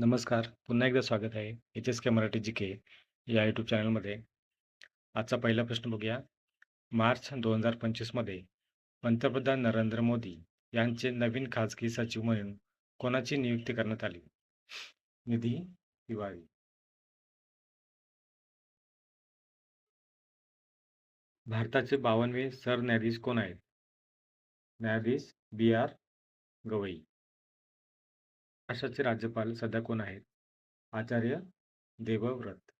नमस्कार. पुन्हा एकदा स्वागत आहे H S K Marathi G K या यूट्यूब चॅनलमध्ये. आजचा पहिला प्रश्न बघूया. मार्च दोन हजार पंचवीसमध्ये पंतप्रधान नरेंद्र मोदी यांचे नवीन खाजगी सचिव म्हणून कोणाची नियुक्ती करण्यात आली? निधी तिवारी. भारताचे 52वे सरन्यायाधीश कोण आहेत? न्यायाधीश बी. आर. गवई. महाराष्ट्राचे राज्यपाल सध्या कोण आहेत? आचार्य देवव्रत.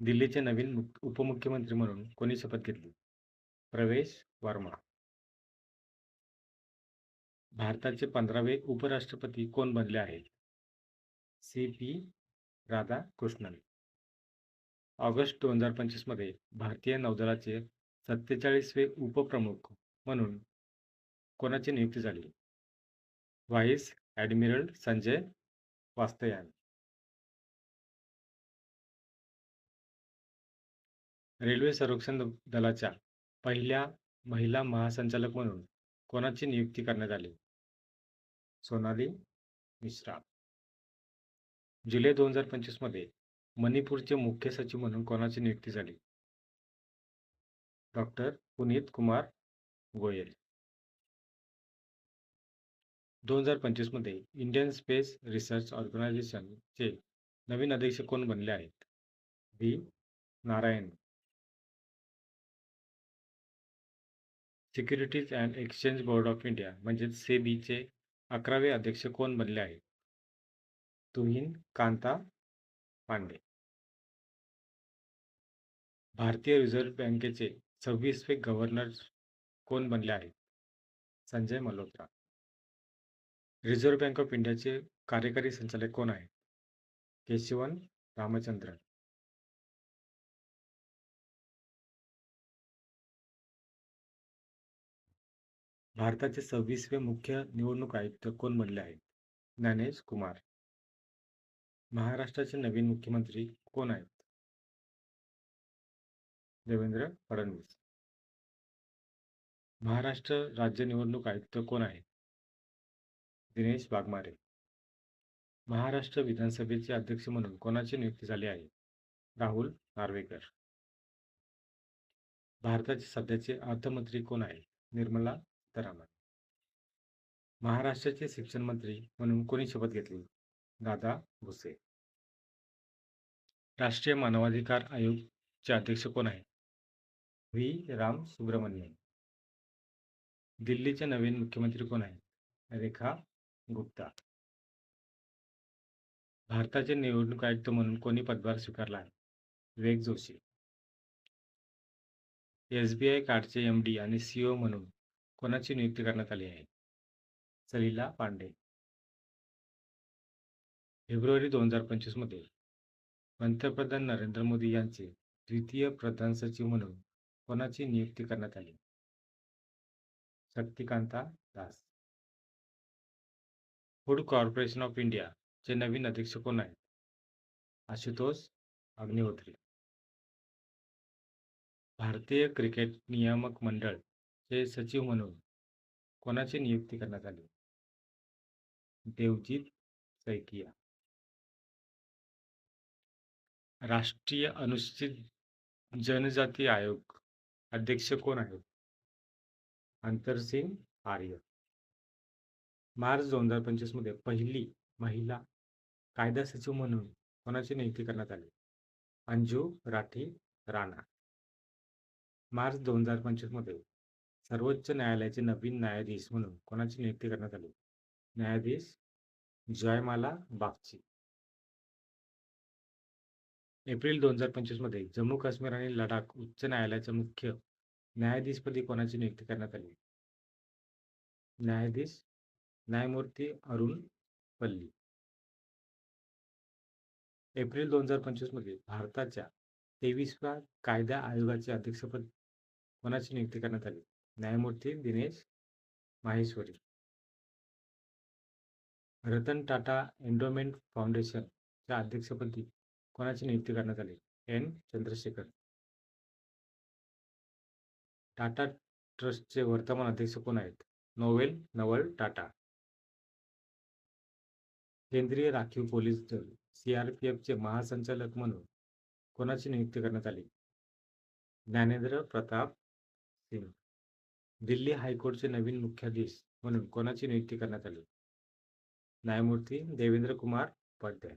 दिल्लीचे नवीन उपमुख्यमंत्री म्हणून कोणी शपथ घेतली? प्रवेश वर्मा. भारताचे 15वे उपराष्ट्रपती कोण बनले आहेत? सी. पी. राधाकृष्णन. ऑगस्ट 2025 मध्ये भारतीय नौदलाचे 47वे उपप्रमुख म्हणून कोणाची नियुक्ती झाली? व्हाईस ॲडमिरल संजय वास्तयान. रेल्वे संरक्षण दलाच्या पहिल्या महिला महासंचालक म्हणून कोणाची नियुक्ती करण्यात आली? सोनाली मिश्रा. जुलै 2025 मध्ये मणिपूरचे मुख्य सचिव म्हणून कोणाची नियुक्ती झाली? डॉक्टर पुनीत कुमार गोयल. दोन हजार पंचवीसमध्ये इंडियन स्पेस रिसर्च ऑर्गनायझेशन चे नवीन अध्यक्ष कोण बनले आहेत? V. Narayan. Securities and exchange board of India म्हणजेच सेबीचे 11वे अध्यक्ष कोण बनले आहेत? तुहीन कांता पांडे. भारतीय रिझर्व्ह बँकेचे 26वे गव्हर्नर कोण बनले आहेत? Sanjay Malhotra. Reserve bank of इंडियाचे कार्यकारी संचालक कोण आहेत? केशवन रामचंद्रन. भारताचे 26वे मुख्य निवडणूक आयुक्त कोण बनले आहेत? ज्ञानेश कुमार. महाराष्ट्राचे नवीन मुख्यमंत्री कोण आहेत? देवेंद्र फडणवीस. महाराष्ट्र राज्य निवडणूक आयुक्त कोण आहेत? दिनेश वाघमारे. महाराष्ट्र विधानसभेचे अध्यक्ष म्हणून कोणाची नियुक्ती झाली आहे? राहुल नार्वेकर. भारताचे सध्याचे अर्थमंत्री कोण आहेत? निर्मला सीतारामन. महाराष्ट्राचे शिक्षण मंत्री म्हणून कोणी शपथ घेतली? दादा भुसे. राष्ट्रीय मानवाधिकार आयोगचे अध्यक्ष कोण आहेत? व्ही. राम सुब्रमण्यम दिल्लीचे नवीन मुख्यमंत्री कोण आहेत? रेखा गुप्ता. भारताचे निवडणूक आयुक्त म्हणून कोणी पदभार स्वीकारला आहे? विवेक जोशी. एसबीआय कार्डचे एम डी आणि सीओ म्हणून कोणाची नियुक्ती करण्यात आली आहे? सलीला पांडे. फेब्रुवारी 2025 मध्ये पंतप्रधान नरेंद्र मोदी यांचे द्वितीय प्रधान सचिव म्हणून कोणाची नियुक्ती करण्यात आली? Shaktikanta Das. Food corporation of India चे नवीन अध्यक्ष कोण आहेत? आशुतोष अग्निहोत्री. भारतीय क्रिकेट नियामक मंडळ चे सचिव म्हणून कोणाची नियुक्ती करण्यात आली? देवजीत सैकिया. राष्ट्रीय अनुसूचित जनजाती आयोग अध्यक्ष कोण आहेत? अंतरसिंग आर्य. मार्च 2025 मध्ये पहिली महिला कायदा सचिव म्हणून कोणाची नियुक्ती करण्यात आली? अंजू राठी राणा. मार्च 2025 मध्ये सर्वोच्च न्यायालयाचे नवीन न्यायाधीश म्हणून कोणाची नियुक्ती करण्यात आली? न्यायाधीश जयमाला बागची. एप्रिल 2025 मध्ये जम्मू काश्मीर आणि लडाख उच्च न्यायालयाच्या मुख्य न्यायाधीशपदी कोणाची नियुक्ती करण्यात आली? न्यायाधीश न्यायमूर्ती अरुण पल्ली. एप्रिल 2025 मध्ये भारताच्या 23व्या कायदा आयोगाचे अध्यक्षपद कोणाची नियुक्ती करण्यात आली? न्यायमूर्ती दिनेश माहेश्वरी. रतन टाटा एंडोमेंट फाउंडेशनच्या अध्यक्षपदी कोणाची नियुक्ती करण्यात आली? एन. चंद्रशेखर. टाटा ट्रस्टचे वर्तमान अध्यक्ष कोण आहेत? नोवेल नवल टाटा. केंद्रीय राखीव पोलीस दल सीआरपीएफचे महासंचालक म्हणून कोणाची नियुक्ती करण्यात आली? ज्ञानेंद्र प्रताप सिंग दिल्ली हायकोर्टचे नवीन मुख्याधीश म्हणून कोणाची नियुक्ती करण्यात आली? न्यायमूर्ती देवेंद्र कुमार उपाध्याय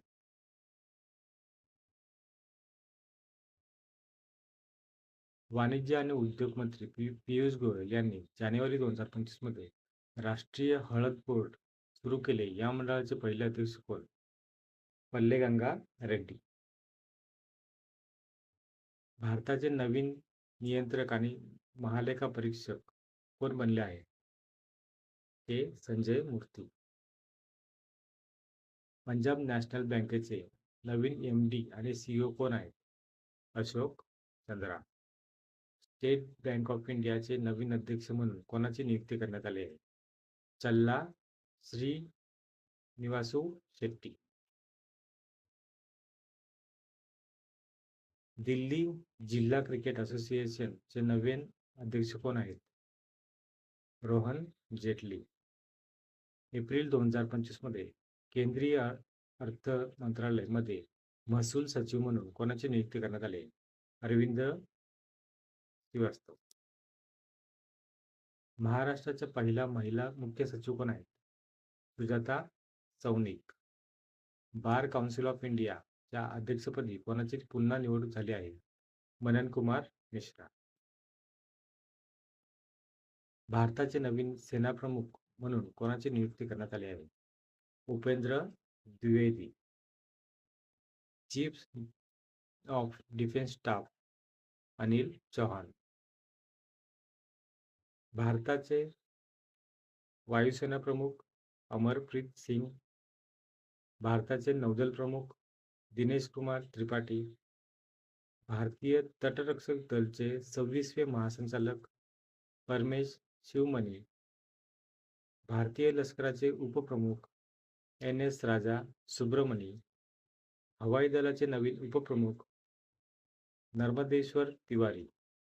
वाणिज्य आणि उद्योग मंत्री पि- पियुष गोयल यांनी जानेवारी दोन हजार पंचवीसमध्ये राष्ट्रीय हळद बोर्ड सुरू केले या मंडळाचे पहिले अध्यक्ष कोण पल्लेगंगा रेड्डी. भारताचे नवीन नियंत्रक आणि महालेखा परीक्षक कोण बनले आहे? ते संजय मूर्ती. पंजाब नॅशनल बँकेचे नवीन एम डी आणि सीईओ कोण आहेत? Ashok Chandra. State bank of इंडियाचे नवीन अध्यक्ष म्हणून कोणाची नियुक्ती करण्यात आली आहे? चल्ला श्री निवासू शेट्टी. दिल्ली जिल्हा क्रिकेट असोसिएशनचे नवीन अध्यक्ष कोण आहेत? रोहन जेटली. एप्रिल दोन हजार पंचवीसमध्ये केंद्रीय अर्थ मंत्रालयमध्ये महसूल सचिव म्हणून कोणाची नियुक्ती करण्यात आली? अरविंद श्रीवास्तव. महाराष्ट्राच्या पहिला महिला मुख्य सचिव कोण आहेत? Sujata Saunik bar council of इंडियाच्या अध्यक्षपदी कोणाची पुन्हा निवड झाली आहे? मनन कुमार मिश्रा. भारताचे नवीन सेनाप्रमुख म्हणून कोणाची नियुक्ती करण्यात आली आहे? Upendra Dwivedi. Chief of defence staff Anil Chauhan. भारताचे वायुसेना प्रमुख अमरप्रीत सिंग भारताचे नौदल प्रमुख दिनेश कुमार त्रिपाठी भारतीय तटरक्षक दलचे सव्वीसवे महासंचालक परमेश शिवमणी भारतीय लष्कराचे उपप्रमुख एन एस राजा सुब्रमणी हवाई दलाचे नवीन उपप्रमुख नर्मदेश्वर तिवारी.